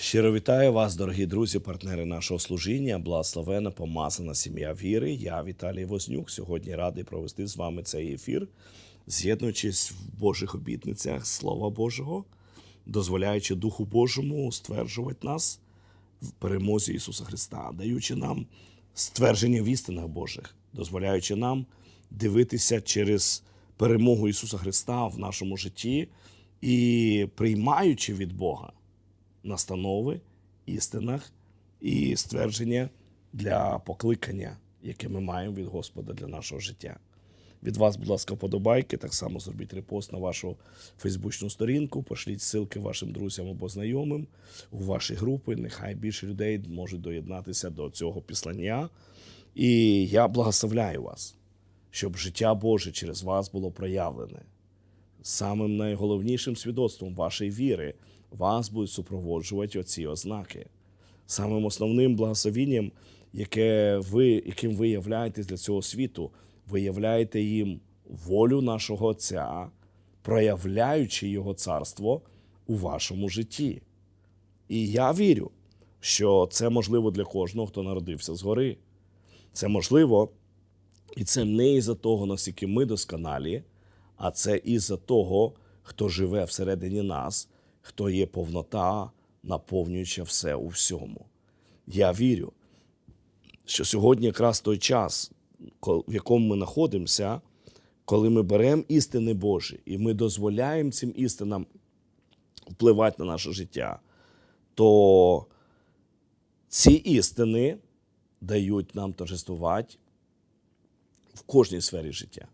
Щиро вітаю вас, дорогі друзі, партнери нашого служіння. Благословена, помазана сім'я віри. Я Віталій Вознюк. Сьогодні радий провести з вами цей ефір, з'єднуючись в Божих обітницях Слова Божого, дозволяючи Духу Божому стверджувати нас в перемозі Ісуса Христа, даючи нам ствердження в істинах Божих, дозволяючи нам дивитися через перемогу Ісуса Христа в нашому житті і приймаючи від Бога настанови, істинах і ствердження для покликання, яке ми маємо від Господа для нашого життя. Від вас, будь ласка, подобайки, так само зробіть репост на вашу фейсбучну сторінку, пошліть ссылки вашим друзям або знайомим у ваші групи. Нехай більше людей можуть доєднатися до цього післання. І я благословляю вас, щоб життя Боже через вас було проявлене самим найголовнішим свідоцтвом вашої віри вас будуть супроводжувати оці ознаки. Самим основним благословінням, яке ви, яким ви являєтесь для цього світу, ви являєте їм волю нашого Отця, проявляючи Його царство у вашому житті. І я вірю, що це можливо для кожного, хто народився згори. Це можливо, і це не із-за того, наскільки ми досконалі, а це із-за того, хто живе всередині нас, хто є повнота, наповнююча все у всьому. Я вірю, що сьогодні якраз той час, в якому ми знаходимося, коли ми беремо істини Божі і ми дозволяємо цим істинам впливати на наше життя, то ці істини дають нам торжествувати в кожній сфері життя.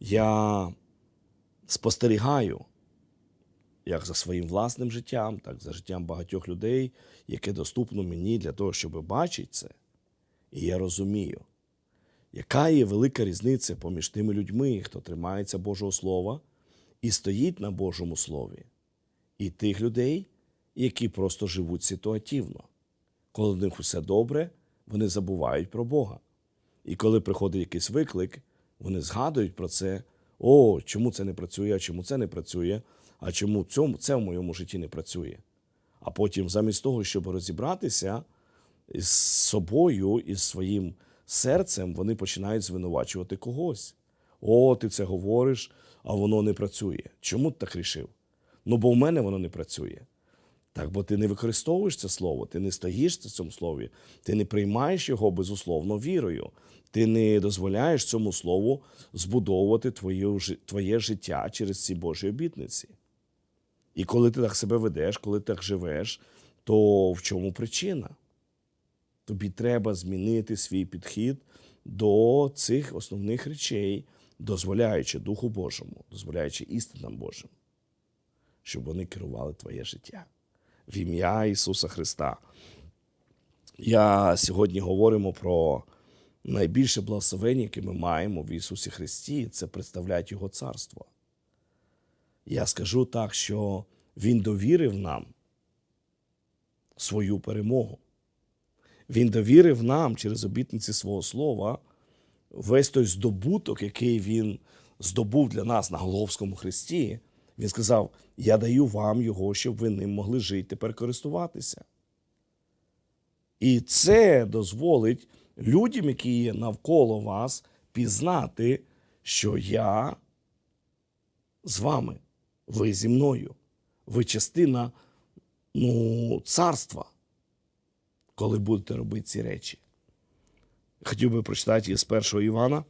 Я спостерігаю, як за своїм власним життям, так і за життям багатьох людей, яке доступно мені для того, щоб бачити це. І я розумію, яка є велика різниця поміж тими людьми, хто тримається Божого Слова і стоїть на Божому Слові, і тих людей, які просто живуть ситуативно. Коли в них усе добре, вони забувають про Бога. І коли приходить якийсь виклик, вони згадують про це. О, чому це не працює, а чому це не працює, а чому цьому, це в моєму житті не працює. А потім, замість того, щоб розібратися з собою і з своїм серцем, вони починають звинувачувати когось. О, ти це говориш, а воно не працює. Чому ти так рішив? Ну, бо в мене воно не працює. Так, бо ти не використовуєш це слово, ти не стоїш в цьому слові, ти не приймаєш його безусловно вірою. Ти не дозволяєш цьому слову збудовувати твоє, життя через ці Божі обітниці. І коли ти так себе ведеш, коли ти так живеш, то в чому причина? Тобі треба змінити свій підхід до цих основних речей, дозволяючи Духу Божому, дозволяючи істинам Божим, щоб вони керували твоє життя в ім'я Ісуса Христа. Я сьогодні говоримо про найбільше благословення, яке ми маємо в Ісусі Христі, це представляти Його царство. Я скажу так, що Він довірив нам свою перемогу. Він довірив нам через обітниці свого слова весь той здобуток, який він здобув для нас на Головському Христі. Він сказав: Я даю вам його, щоб ви ним могли жити, тепер користуватися. І це дозволить людям, які є навколо вас, пізнати, що я з вами, ви зі мною, ви частина ну, царства, коли будете робити ці речі. Хотів би прочитати із першого Івана,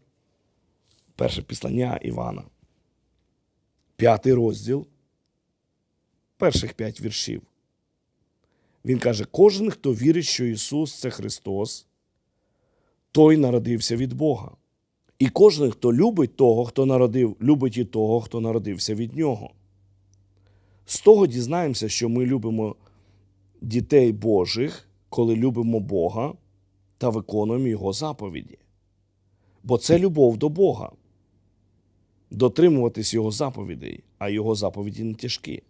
перше післання Івана, п'ятий розділ, перших п'ять віршів. Він каже: кожен, хто вірить, що Ісус це Христос, той народився від Бога. І кожен, хто любить того, хто народив, любить і того, хто народився від Нього. З того дізнаємося, що ми любимо дітей Божих, коли любимо Бога та виконуємо Його заповіді. Бо це любов до Бога. Дотримуватись Його заповідей, а Його заповіді не тяжкі.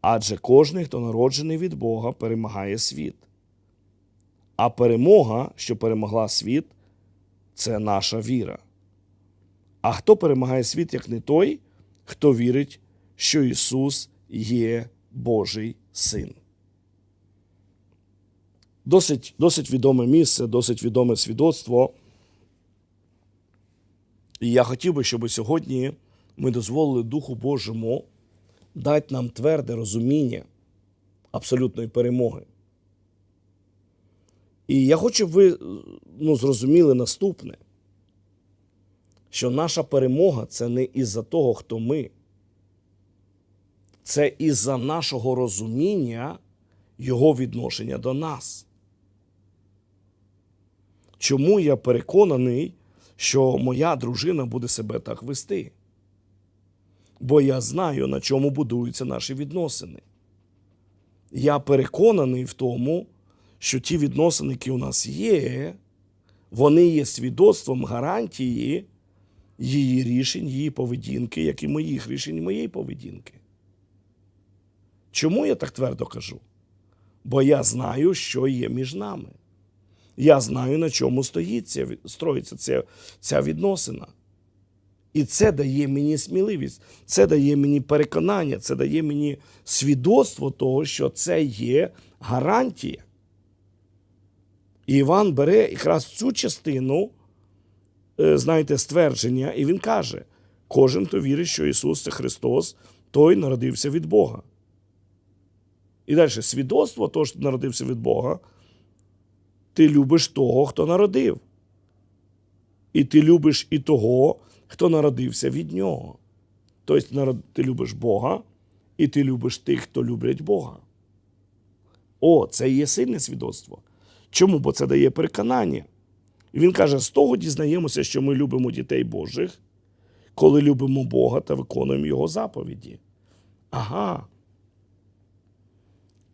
Адже кожен, хто народжений від Бога, перемагає світ. А перемога, що перемогла світ, це наша віра. А хто перемагає світ, як не той, хто вірить, що Ісус є Божий Син. досить, досить відоме місце, досить відоме свідоцтво. І я хотів би, щоб сьогодні ми дозволили Духу Божому дати нам тверде розуміння абсолютної перемоги. І я хочу, щоб ви ну, зрозуміли наступне, що наша перемога це не із-за того, хто ми. Це із-за нашого розуміння Його відношення до нас. Чому я переконаний, що моя дружина буде себе так вести? Бо я знаю, на чому будуються наші відносини. Я переконаний в тому, що ті відносини, які у нас є, вони є свідоцтвом гарантії її рішень, її поведінки, як і моїх рішень, моєї поведінки. Чому я так твердо кажу? Бо я знаю, що є між нами. Я знаю, на чому стоїться, строїться ця, ця відносина. І це дає мені сміливість, це дає мені переконання, це дає мені свідоцтво того, що це є гарантія. І Іван бере якраз цю частину, е, знаєте, ствердження, і він каже: кожен, хто вірить, що Ісус це Христос, той народився від Бога. І далі свідоцтво того, що ти народився від Бога, ти любиш того, хто народив. І ти любиш і того, хто народився від нього. Тобто ти любиш Бога, і ти любиш тих, хто люблять Бога. О, це є сильне свідоцтво. Чому? Бо це дає переконання. І він каже: з того дізнаємося, що ми любимо дітей Божих, коли любимо Бога та виконуємо Його заповіді. Ага.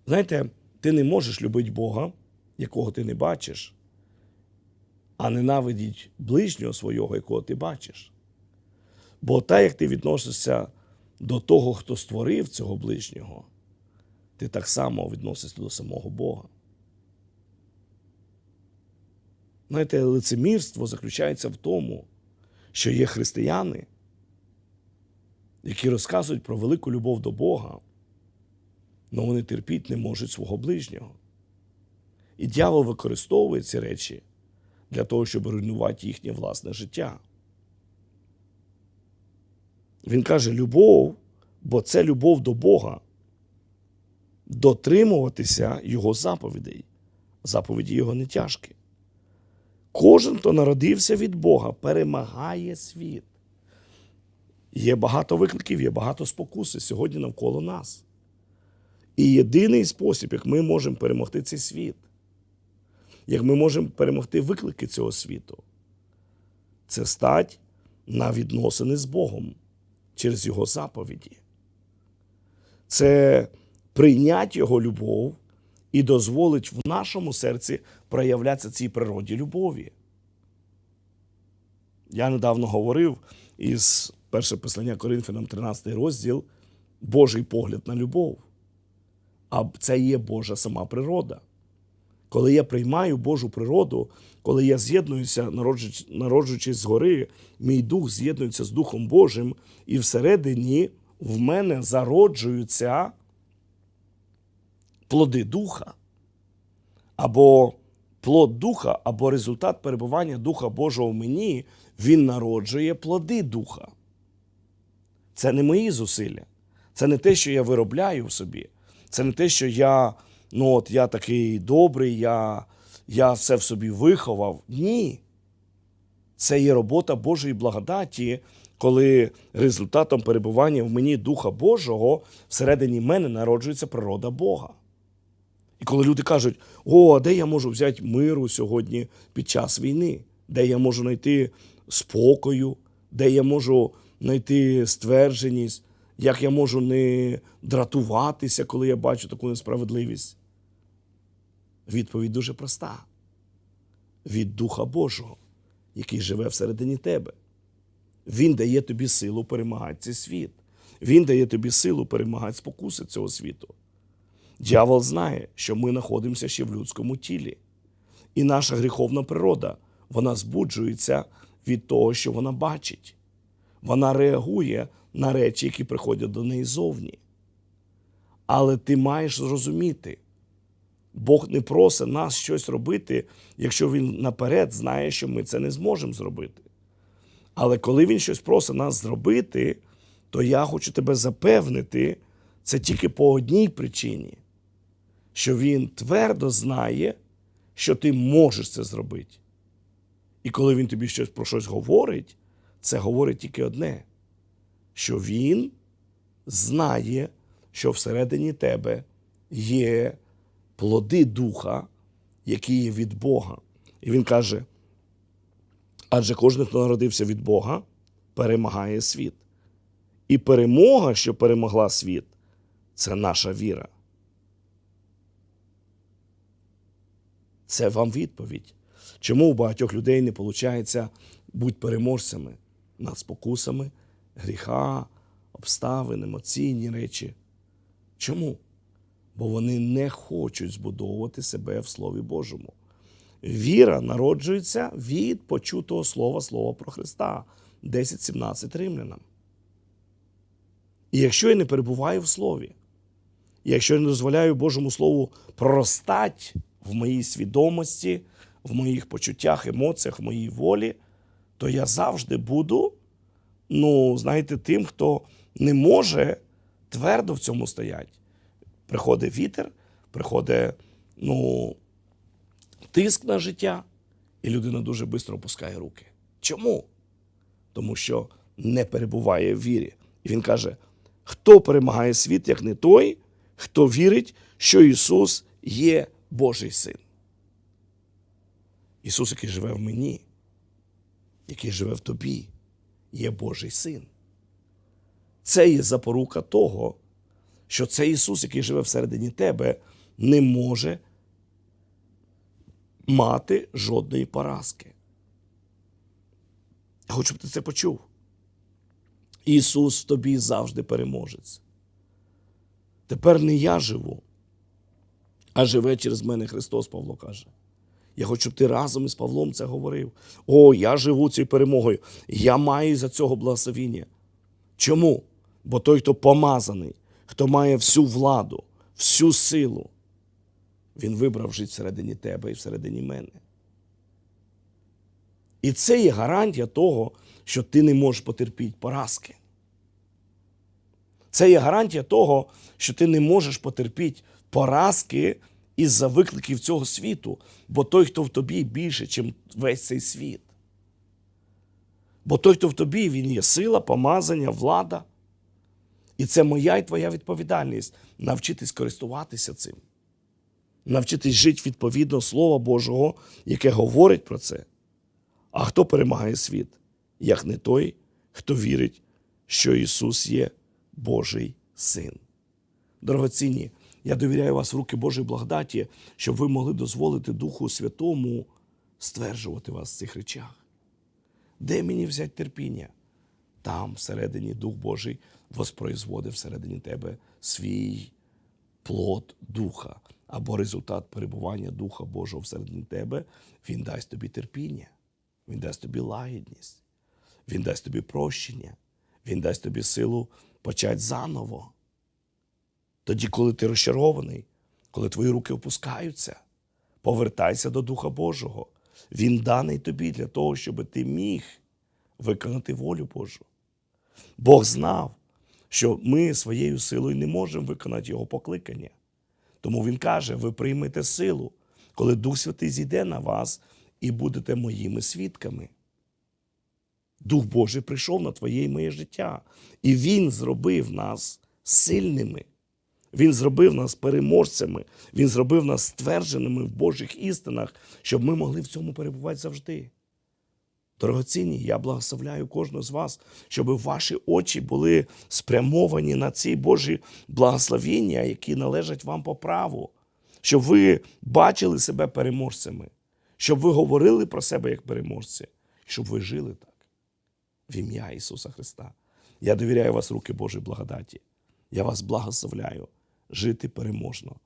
Знаєте, ти не можеш любити Бога, якого ти не бачиш, а ненавидіть ближнього свого, якого ти бачиш. Бо так, як ти відносишся до того, хто створив цього ближнього, ти так само відносишся до самого Бога. Знаєте, лицемірство заключається в тому, що є християни, які розказують про велику любов до Бога, але вони терпіти не можуть свого ближнього. І дьявол використовує ці речі для того, щоб руйнувати їхнє власне життя. Він каже: любов, бо це любов до Бога, дотримуватися Його заповідей. Заповіді Його не тяжкі. Кожен, хто народився від Бога, перемагає світ. Є багато викликів, є багато спокуси сьогодні навколо нас. І єдиний спосіб, як ми можемо перемогти цей світ, як ми можемо перемогти виклики цього світу, це стать на відносини з Богом через Його заповіді. Це прийняти Його любов і дозволить в нашому серці проявлятися цій природі любові. Я недавно говорив із перше послання Коринфянам, 13 розділ, Божий погляд на любов. А це є Божа сама природа. Коли я приймаю Божу природу, коли я з'єднуюся, народжуючись згори, мій дух з'єднується з Духом Божим, і всередині в мене зароджуються плоди духа, або плод духа, або результат перебування Духа Божого в мені, він народжує плоди духа. Це не мої зусилля. Це не те, що я виробляю в собі. Це не те, що я ну от я такий добрий, я, я все в собі виховав. Ні. Це є робота Божої благодаті, коли результатом перебування в мені Духа Божого всередині мене народжується природа Бога. І коли люди кажуть, о, де я можу взяти миру сьогодні під час війни, де я можу знайти спокою, де я можу знайти ствердженість, як я можу не дратуватися, коли я бачу таку несправедливість? Відповідь дуже проста: від Духа Божого, який живе всередині тебе. Він дає тобі силу перемагати цей світ. Він дає тобі силу перемагати спокуси цього світу. Дьявол знає, що ми знаходимося ще в людському тілі. І наша гріховна природа, вона збуджується від того, що вона бачить. Вона реагує на речі, які приходять до неї зовні. Але ти маєш зрозуміти, Бог не просить нас щось робити, якщо Він наперед знає, що ми це не зможемо зробити. Але коли Він щось просить нас зробити, то я хочу тебе запевнити, це тільки по одній причині, що Він твердо знає, що ти можеш це зробити. І коли він тобі щось про щось говорить, це говорить тільки одне: що він знає, що всередині тебе є плоди духа, які є від Бога. І він каже: адже кожен, хто народився від Бога, перемагає світ. І перемога, що перемогла світ, це наша віра. Це вам відповідь. Чому у багатьох людей не виходить бути переможцями над спокусами, гріха, обставин, емоційні речі? Чому? Бо вони не хочуть збудовувати себе в Слові Божому. Віра народжується від почутого слова, слова про Христа. 10.17 римлянам. І якщо я не перебуваю в Слові, і якщо я не дозволяю Божому Слову проростати в моїй свідомості, в моїх почуттях, емоціях, в моїй волі, то я завжди буду, ну, знаєте, тим, хто не може твердо в цьому стояти. Приходить вітер, приходить ну, тиск на життя, і людина дуже швидко опускає руки. Чому? Тому що не перебуває в вірі. І він каже: хто перемагає світ, як не той, хто вірить, що Ісус є Божий син. Ісус, який живе в мені, який живе в тобі, є Божий син. Це є запорука того, що цей Ісус, який живе всередині тебе, не може мати жодної поразки. Я хочу, щоб ти це почув. Ісус в тобі завжди переможець. Тепер не я живу, а живе через мене Христос, Павло каже. Я хочу, щоб ти разом із Павлом це говорив. О, я живу цією перемогою. Я маю за цього благословіння. Чому? Бо той, хто помазаний, хто має всю владу, всю силу, він вибрав жити всередині тебе і всередині мене. І це є гарантія того, що ти не можеш потерпіти поразки. Це є гарантія того, що ти не можеш потерпіти поразки із-за викликів цього світу, бо той, хто в тобі більше, ніж весь цей світ. Бо той, хто в тобі, він є сила, помазання, влада. І це моя і твоя відповідальність навчитись користуватися цим, навчитись жити відповідно Слова Божого, яке говорить про це. А хто перемагає світ, як не той, хто вірить, що Ісус є Божий син. Дорогоцінні, я довіряю вас в руки Божої благодаті, щоб ви могли дозволити Духу Святому стверджувати вас в цих речах. Де мені взяти терпіння? Там, всередині, Дух Божий воспроизводив всередині тебе свій плод Духа або результат перебування Духа Божого всередині тебе, Він дасть тобі терпіння, Він дасть тобі лагідність, Він дасть тобі прощення, Він дасть тобі силу почати заново. Тоді, коли ти розчарований, коли твої руки опускаються, повертайся до Духа Божого. Він даний тобі для того, щоб ти міг виконати волю Божу. Бог знав, що ми своєю силою не можемо виконати Його покликання. Тому Він каже: ви приймете силу, коли Дух Святий зійде на вас і будете моїми свідками. Дух Божий прийшов на твоє і моє життя, і Він зробив нас сильними. Він зробив нас переможцями, Він зробив нас ствердженими в Божих істинах, щоб ми могли в цьому перебувати завжди. Дорогоцінні, я благословляю кожного з вас, щоб ваші очі були спрямовані на ці Божі благословіння, які належать вам по праву, щоб ви бачили себе переможцями, щоб ви говорили про себе як переможці, щоб ви жили так. В ім'я Ісуса Христа. Я довіряю вас руки Божої благодаті. Я вас благословляю жити переможно